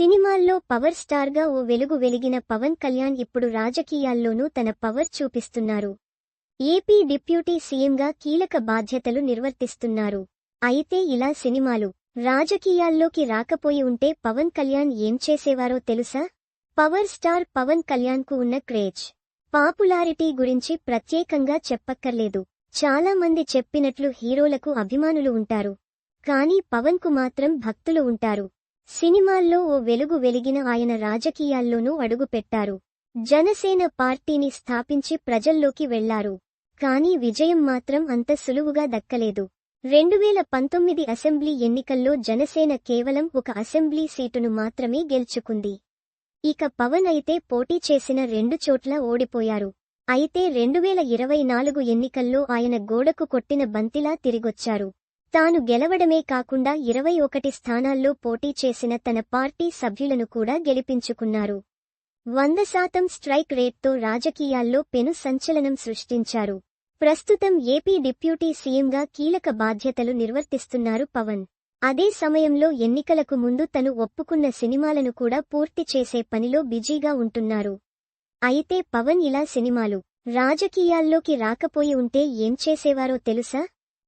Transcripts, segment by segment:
సినిమాల్లో పవర్ స్టార్గా ఓ వెలుగు వెలిగిన పవన్ కళ్యాణ్ ఇప్పుడు రాజకీయాల్లోనూ తన పవర్ చూపిస్తున్నారు. ఏపీ డిప్యూటీ సీఎంగా కీలక బాధ్యతలు నిర్వర్తిస్తున్నారు. అయితే ఇలా సినిమాలు రాజకీయాల్లోకి రాకపోయి ఉంటే పవన్ కళ్యాణ్ ఏం చేసేవారో తెలుసా? పవర్ స్టార్ పవన్ కళ్యాణ్కు ఉన్న క్రేజ్. పాపులారిటీ గురించి ప్రత్యేకంగా చెప్పక్కర్లేదు. చాలా మంది చెప్పినట్లు హీరోలకు అభిమానులు ఉంటారు. కానీ పవన్కు మాత్రం భక్తులు ఉంటారు. సినిమాల్లో ఓ వెలుగు వెలిగిన ఆయన రాజకీయాల్లోనూ అడుగుపెట్టారు. జనసేన పార్టీని స్థాపించి ప్రజల్లోకి వెళ్ళారు. కానీ విజయం మాత్రం అంత సులువుగా దక్కలేదు. రెండువేల పంతొమ్మిది అసెంబ్లీ ఎన్నికల్లో జనసేన కేవలం ఒక అసెంబ్లీ సీటును మాత్రమే గెలుచుకుంది. ఇక పవన్ అయితే పోటీ చేసిన రెండు చోట్ల ఓడిపోయారు. అయితే రెండువేల ఇరవై నాలుగు ఎన్నికల్లో ఆయన గోడకు కొట్టిన బంతిలా తిరిగొచ్చారు. తాను గెలవడమే కాకుండా ఇరవై ఒకటి స్థానాల్లో పోటీ చేసిన తన పార్టీ సభ్యులను కూడా గెలిపించుకున్నారు. వంద శాతం స్ట్రైక్ రేట్తో రాజకీయాల్లో పెను సంచలనం సృష్టించారు. ప్రస్తుతం ఏపీ డిప్యూటీ సీఎంగా కీలక బాధ్యతలు నిర్వర్తిస్తున్నారు పవన్. అదే సమయంలో ఎన్నికలకు ముందు తను ఒప్పుకున్న సినిమాలను కూడా పూర్తి చేసే పనిలో బిజీగా ఉంటున్నారు. అయితే పవన్ ఇలా సినిమాలు రాజకీయాల్లోకి రాకపోయి ఉంటే ఏం చేసేవారో తెలుసా?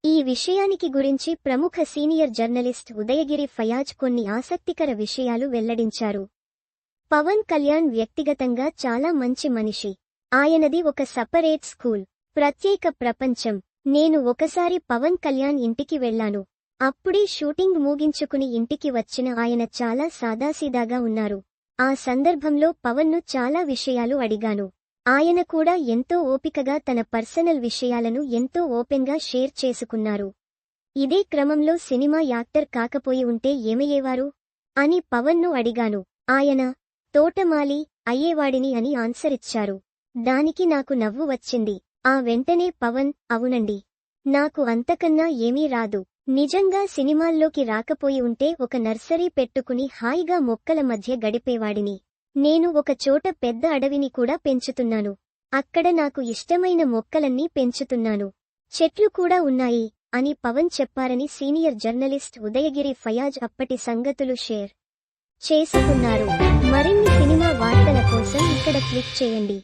ఈ విషయానికి గురించి ప్రముఖ సీనియర్ జర్నలిస్ట్ ఉదయగిరి ఫయాజ్ కొన్ని ఆసక్తికర విషయాలు వెల్లడించారు. పవన్ కళ్యాణ్ వ్యక్తిగతంగా చాలా మంచి మనిషి. ఆయనది ఒక సపరేట్ స్కూల్ ప్రత్యేక ప్రపంచం. నేను ఒకసారి పవన్ కళ్యాణ్ ఇంటికి వెళ్ళాను అప్పుడే షూటింగ్ ముగించుకుని ఇంటికి వచ్చిన ఆయన చాలా సాదాసీదాగా ఉన్నారు. ఆ సందర్భంలో పవన్ను చాలా విషయాలు అడిగాను. ఆయన కూడా ఎంతో ఓపికగా తన పర్సనల్ విషయాలను ఎంతో ఓపెన్గా షేర్ చేసుకున్నారు. ఇదే క్రమంలో సినిమా యాక్టర్ కాకపోయి ఉంటే ఏమయ్యేవారు? అని పవన్ను అడిగాను. ఆయన తోటమాలి అయ్యేవాడిని అని ఆన్సరిచ్చారు దానికి నాకు నవ్వు వచ్చింది. ఆ వెంటనే పవన్ అవునండి. నాకు అంతకన్నా ఏమీ రాదు. నిజంగా సినిమాల్లోకి రాకపోయి ఉంటే ఒక నర్సరీ పెట్టుకుని హాయిగా మొక్కల మధ్య గడిపేవాడిని. నేను ఒక చోట పెద్ద అడవిని కూడా పెంచుతున్నాను. అక్కడ నాకు ఇష్టమైన మొక్కలన్నీ పెంచుతున్నాను. చెట్లు కూడా ఉన్నాయి అని పవన్ చెప్పారని సీనియర్ జర్నలిస్ట్ ఉదయగిరి ఫయాజ్ అప్పటి సంగతులు షేర్ చేసుకున్నారు. మరిన్ని సినిమా వార్తల కోసం ఇక్కడ క్లిక్ చేయండి.